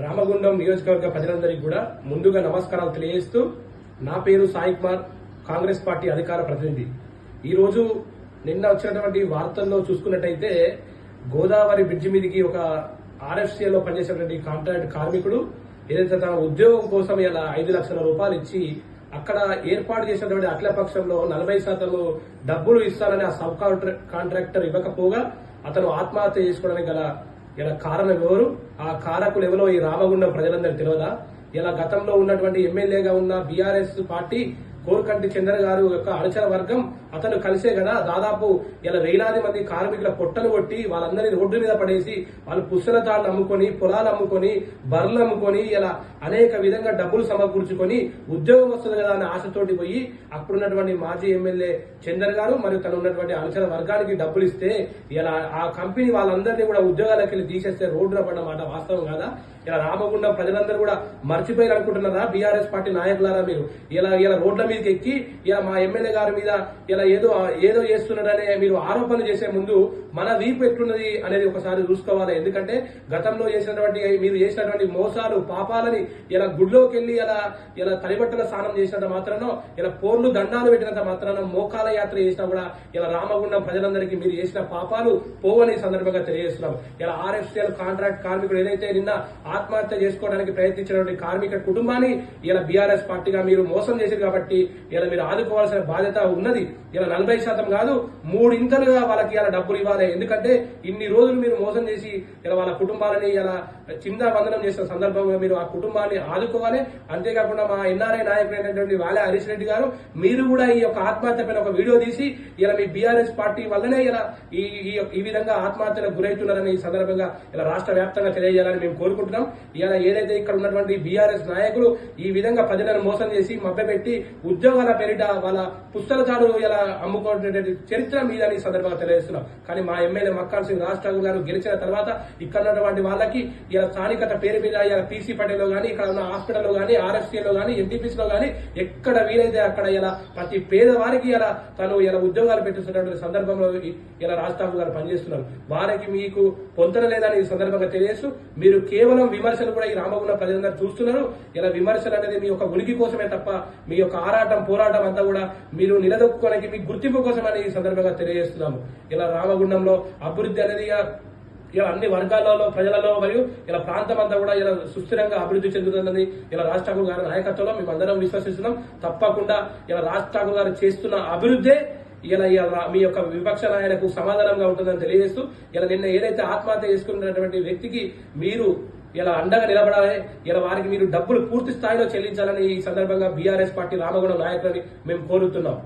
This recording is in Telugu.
రామగుండం నియోజకవర్గ ప్రజలందరికీ కూడా ముందుగా నమస్కారాలు తెలియజేస్తూ నా పేరు సాయి కుమార్ కాంగ్రెస్ పార్టీ అధికార ప్రతినిధి. ఈరోజు నిన్న వచ్చినటువంటి వార్తల్లో చూసుకున్నట్టయితే గోదావరి బ్రిడ్జి మీదకి ఒక ఆర్ఎఫ్సీలో పనిచేసేటువంటి కాంట్రాక్ట్ కార్మికుడు ఏదైతే తన ఉద్యోగం కోసం ఇలా ఐదు లక్షల రూపాయలు ఇచ్చి అక్కడ ఏర్పాటు చేసినటువంటి అఖిల పక్షంలో నలభై శాతం డబ్బులు ఇస్తానని ఆ సబ్ కాంట్రాక్టర్ ఇవ్వకపోగా అతను ఆత్మహత్య చేసుకోవడానికి గల ఇలా కారణం ఎవరు? ఆ కారకులు ఎవరో ఈ రామగుండం ప్రజలందరూ తెలియదా ఇలా గతంలో ఉన్నటువంటి ఎమ్మెల్యేగా ఉన్న బీఆర్ఎస్ పార్టీ కోరుకంటి చంద్ర గారు యొక్క అనుచర వర్గం అతను కలిసే కదా. దాదాపు ఇలా వేలాది మంది కార్మికుల పొట్టలు కొట్టి వాళ్ళందరినీ రోడ్డు మీద పడేసి వాళ్ళు పుస్తల తాళ్ళు అమ్ముకొని పొలాలు అమ్ముకొని బర్రెలు అమ్ముకొని ఇలా అనేక విధంగా డబ్బులు సమకూర్చుకొని ఉద్యోగం వస్తుంది కదా అనే ఆశతోటి పోయి అప్పుడున్నటువంటి మాజీ ఎమ్మెల్యే చందర్ గారు మరియు తను ఉన్నటువంటి అనుచర వర్గానికి డబ్బులు ఇస్తే ఇలా ఆ కంపెనీ వాళ్ళందరినీ కూడా ఉద్యోగాలకి వెళ్ళి తీసేస్తే రోడ్డున పడిన మాట వాస్తవం కాదా? ఇలా రామగుండం ప్రజలందరూ కూడా మర్చిపోయారు అనుకుంటున్నారా బీఆర్ఎస్ పార్టీ నాయకులారా మీరు? ఇలా ఇలా రోడ్ల మీద మీదకి ఎక్కి ఇలా మా ఎమ్మెల్యే గారి మీద ఇలా ఏదో ఏదో చేస్తున్నాడనే మీరు ఆరోపణలు చేసే ముందు మన వీపు ఎట్లున్నది అనేది ఒకసారి చూసుకోవాలి. ఎందుకంటే గతంలో చేసినటువంటి మీరు చేసినటువంటి మోసాలు పాపాలని ఇలా గుడ్లోకి వెళ్ళి ఇలా ఇలా తలిబట్టల స్నానం చేసినంత మాత్రానో ఇలా పోర్లు దండాలు పెట్టినంత మాత్రాన మోకాల యాత్ర చేసినా కూడా ఇలా రామగుండం ప్రజలందరికీ మీరు చేసిన పాపాలు పోవని సందర్భంగా తెలియజేస్తున్నాం. ఇలా ఆర్ఎఫ్సిఎల్ కాంట్రాక్ట్ కార్మికుడు ఏదైతే నిన్న ఆత్మహత్య చేసుకోవడానికి ప్రయత్నించినటువంటి కార్మిక కుటుంబాన్ని ఇలా బీఆర్ఎస్ పార్టీగా మీరు మోసం చేశారు కాబట్టి ఇలా మీరు ఆదుకోవాల్సిన బాధ్యత ఉన్నది. ఇలా నలభై శాతం కాదు మూడింతలుగా వాళ్ళకి ఇలా డబ్బులు ఇవ్వాలి. ఎందుకంటే ఇన్ని రోజులు మీరు మోసం చేసి ఇలా వాళ్ళ కుటుంబాలని ఇలా చింద వందనం చేసిన సందర్భంగా మీరు ఆ కుటుంబాన్ని ఆదుకోవాలి. అంతేకాకుండా మా ఎన్ఆర్ఐ నాయకుడు అయినటువంటి వాలే హరీష్ రెడ్డి గారు మీరు కూడా ఈ యొక్క ఆత్మహత్య పైన ఒక వీడియో తీసి ఇలా మీ బీఆర్ఎస్ పార్టీ వల్లనే ఇలా ఈ ఈ- ఈ విధంగా ఆత్మహత్యలకు గురవుతున్నారని ఈ సందర్భంగా ఇలా రాష్ట్ర వ్యాప్తంగా తెలియజేయాలని మేము కోరుకుంటున్నాం. ఇలా ఏదైతే ఇక్కడ ఉన్నటువంటి బీఆర్ఎస్ నాయకులు ఈ విధంగా ప్రజలను మోసం చేసి మభ్యపెట్టి ఉద్యోగాల పేరిట వాళ్ళ పుస్తకాలు ఇలా అమ్ముకోవటువంటి చరిత్ర మీద ఈ సందర్భంగా తెలియజేస్తున్నాం. కానీ మా ఎమ్మెల్యే మక్కాన్ సింగ్ రాజ్ ఠాకూర్ గారు గెలిచిన తర్వాత ఇక్కడ ఉన్నటువంటి వాళ్ళకి ఇలా స్థానికత పేరు మీద ఇలా పీసీ పటేల్లో కానీ ఇక్కడ ఉన్న హాస్పిటల్లో కానీ ఆర్ఎస్టీలో కానీ ఎన్టీపీసీలో కానీ ఎక్కడ వీలైతే అక్కడ ఇలా ప్రతి పేదవారికి ఇలా తను ఇలా ఉద్యోగాలు పెట్టిస్తున్నటువంటి సందర్భంలో ఇలా రాజ్ ఠాకూర్ గారు పనిచేస్తున్నారు. వారికి మీకు పొంతన లేదని ఈ సందర్భంగా తెలియజేస్తూ మీరు కేవలం విమర్శలు కూడా ఈ రామగుండ ప్రజలందరూ చూస్తున్నారు. ఇలా విమర్శలు అనేది మీ యొక్క ఉనికి కోసమే తప్ప మీ యొక్క ఆరా పోరాటం అంతా కూడా మీరు నిలదొక్కుకోవడానికి మీ గుర్తింపు కోసమని ఈ సందర్భంగా తెలియజేస్తున్నాము. ఇలా రామగుండంలో అభివృద్ధి అనేది ఇక ఇలా అన్ని వర్గాలలో ప్రజలలో మరియు ఇలా ప్రాంతం అంతా కూడా ఇలా సుస్థిరంగా అభివృద్ధి చెందుతుందని ఇలా రాజ్ ఠాకూర్ గారి నాయకత్వంలో మేము అందరం విశ్వసిస్తున్నాం. తప్పకుండా ఇలా రాజ్ ఠాకూర్ గారు చేస్తున్న అభివృద్ధే ఇలా ఇలా మీ యొక్క విపక్ష నాయకులకు సమాధానంగా ఉంటుందని తెలియజేస్తూ ఇలా నిన్న ఏదైతే ఆత్మహత్య చేసుకున్నటువంటి వ్యక్తికి మీరు ఇలా అండగా నిలబడాలి. ఇలా వారికి మీరు డబ్బులు పూర్తి స్థాయిలో చెల్లించాలని ఈ సందర్భంగా బీఆర్ఎస్ పార్టీ రామగుండం నాయకులని మేము కోరుతున్నాం.